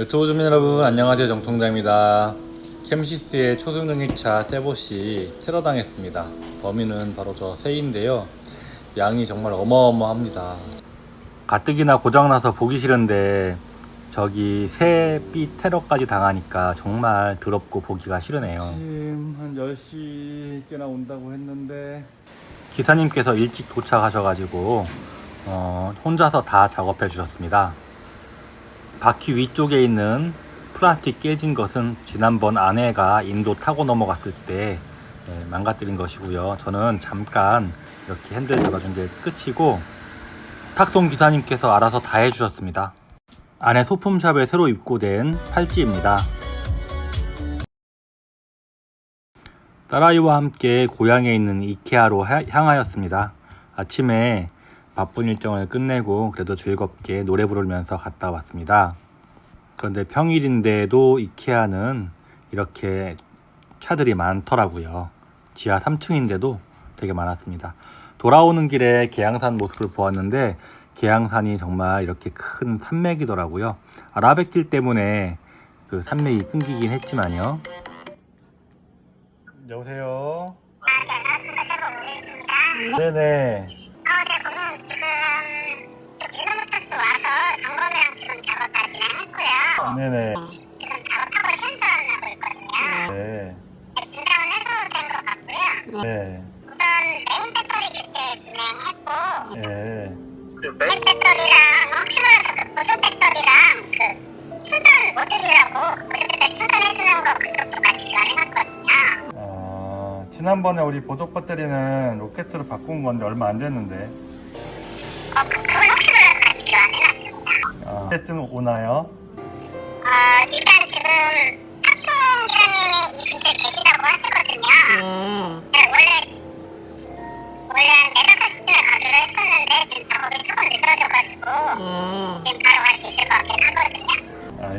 유튜브 주민 여러분 안녕하세요. 정통자입니다. 캠시스의 초등전기차 세보시 테러당했습니다. 범인은 바로 저 새인데요. 양이 정말 어마어마합니다. 가뜩이나 고장나서 보기 싫은데 저기 새삐 테러까지 당하니까 정말 더럽고 보기가 싫으네요. 지금 한 10시께나 온다고 했는데 기사님께서 일찍 도착하셔가지고 어, 혼자서 다 작업해 주셨습니다 바퀴 위쪽에 있는 플라스틱 깨진 것은 지난번 아내가 인도 타고 넘어갔을 때 예, 망가뜨린 것이고요. 저는 잠깐 이렇게 핸들 잡아준 게 끝이고 탁송 기사님께서 알아서 다 해주셨습니다. 안에 소품샵에 새로 입고된 팔찌입니다. 딸아이와 함께 고향에 있는 이케아로 하- 향하였습니다. 아침에 바쁜 일정을 끝내고 그래도 즐겁게 노래 부르면서 갔다 왔습니다. 그런데 평일인데도 이케아는 이렇게 차들이 많더라고요. 지하 3층인데도 되게 많았습니다. 돌아오는 길에 계양산 모습을 보았는데 계양산이 정말 이렇게 큰 산맥이더라고요. 아라뱃길 때문에 그 산맥이 끊기긴 했지만요. 여보세요. 네네. 아, 네, 네네. 지금 작업하고 현장하고 있거든요. 네. 네, 진상은 해소된 것 같고요. 네. 우선 메인 배터리 교체 진행했고 네. 메인 배터리랑 혹시 몰라서 그 보조 배터리랑 그 충전 모듈이라고 보조 배터리 충전해주는 거 그쪽도 같이. 아, 지난번에 우리 보조 배터리는 로켓으로 바꾼 건데 얼마 안 됐는데. 어, 그, 그건 혹시 몰라서 같이 교환해놨습니다. 아, 언제쯤 오나요?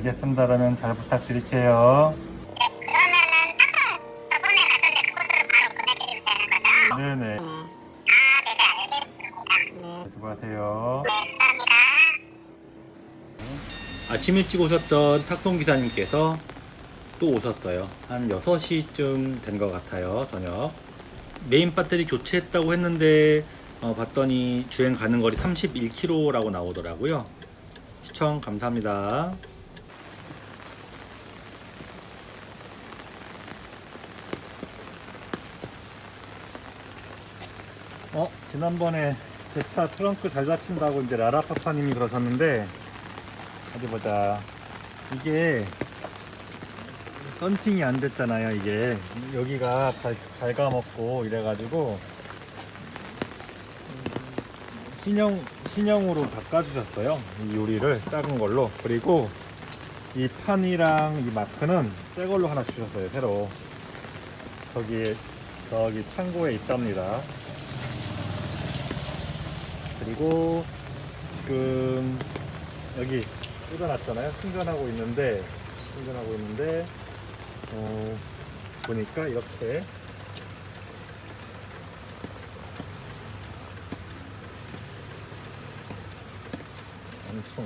알겠습니다. 그러면 잘 부탁드릴게요. 네, 그러면은 탁송 저번에 가던데 그곳으로 바로 보내드리면 되는 거죠? 네네. 아, 네네, 알겠습니다. 수고하세요. 네, 감사합니다. 아침 일찍 오셨던 탁송 기사님께서 또 오셨어요. 한 6시쯤 된 것 같아요. 저녁. 메인 배터리 교체했다고 했는데 어, 봤더니 주행 가는 거리 31km라고 나오더라고요. 시청 감사합니다. 어, 지난번에 제 차 트렁크 잘 닫힌다고 이제 라라파파님이 그러셨는데 어디 보자. 이게 썬팅이 안 됐잖아요. 이게 여기가 갈, 갉아먹고 이래가지고 신형 신형으로 바꿔주셨어요. 이 요리를 작은 걸로 그리고 이 판이랑 이 마크는 새 걸로 하나 주셨어요. 새로 저기 저기 창고에 있답니다. 그리고 지금 여기 꽂아놨잖아요. 충전하고 있는데 충전하고 있는데 어, 보니까 이렇게 엄청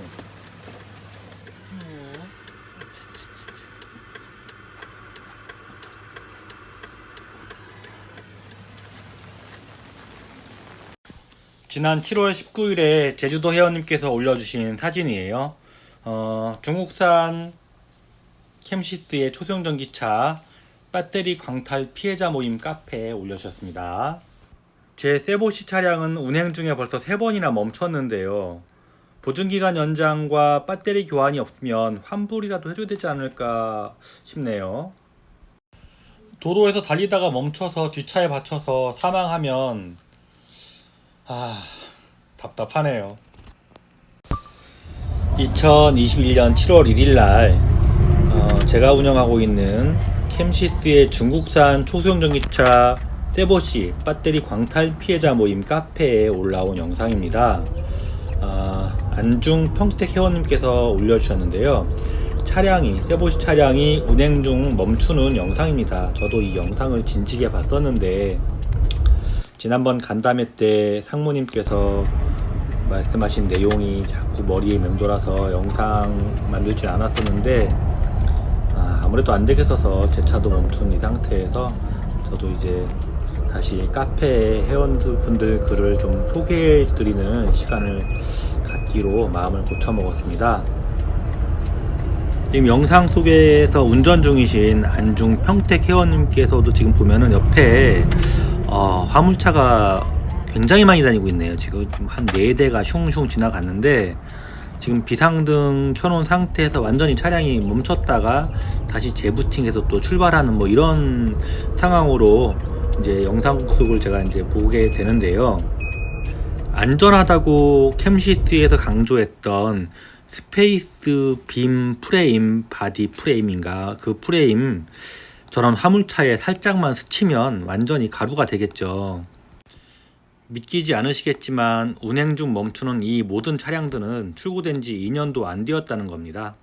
지난 7월 19일에 제주도 회원님께서 올려주신 사진이에요. 어, 중국산 캠시스의 초성 전기차 배터리 광탈 피해자 모임 카페에 올려주셨습니다. 제 세보시 차량은 운행 중에 벌써 3번이나 멈췄는데요. 보증기간 연장과 배터리 교환이 없으면 환불이라도 해줘야 되지 않을까 싶네요. 도로에서 달리다가 멈춰서 뒷차에 받쳐서 사망하면 아 답답하네요. 2021년 7월 1일 날 어, 제가 운영하고 있는 캠시스의 중국산 초소형 전기차 세보시 배터리 광탈 피해자 모임 카페에 올라온 영상입니다. 아, 안중 평택 회원님께서 올려주셨는데요. 차량이 세보시 차량이 운행 중 멈추는 영상입니다. 저도 이 영상을 진지게 봤었는데 지난번 간담회 때 상무님께서 말씀하신 내용이 자꾸 머리에 맴돌아서 영상 만들진 않았었는데 아, 아무래도 안 되겠어서 제 차도 멈춘 이 상태에서 저도 이제 다시 카페 회원분들 글을 좀 소개해 드리는 시간을 갖기로 마음을 고쳐 먹었습니다. 지금 영상 속에서 운전 중이신 안중 평택 회원님께서도 지금 보면은 옆에 어, 화물차가 굉장히 많이 다니고 있네요. 지금 한 4대가 슝슝 지나갔는데 지금 비상등 켜놓은 상태에서 완전히 차량이 멈췄다가 다시 재부팅해서 또 출발하는 뭐 이런 상황으로 이제 영상 속을 제가 이제 보게 되는데요. 안전하다고 캠시스에서 강조했던 스페이스 빔 프레임 바디 프레임인가 그 프레임 저런 화물차에 살짝만 스치면 완전히 가루가 되겠죠. 믿기지 않으시겠지만 운행 중 멈추는 이 모든 차량들은 출고된 지 2년도 안 되었다는 겁니다.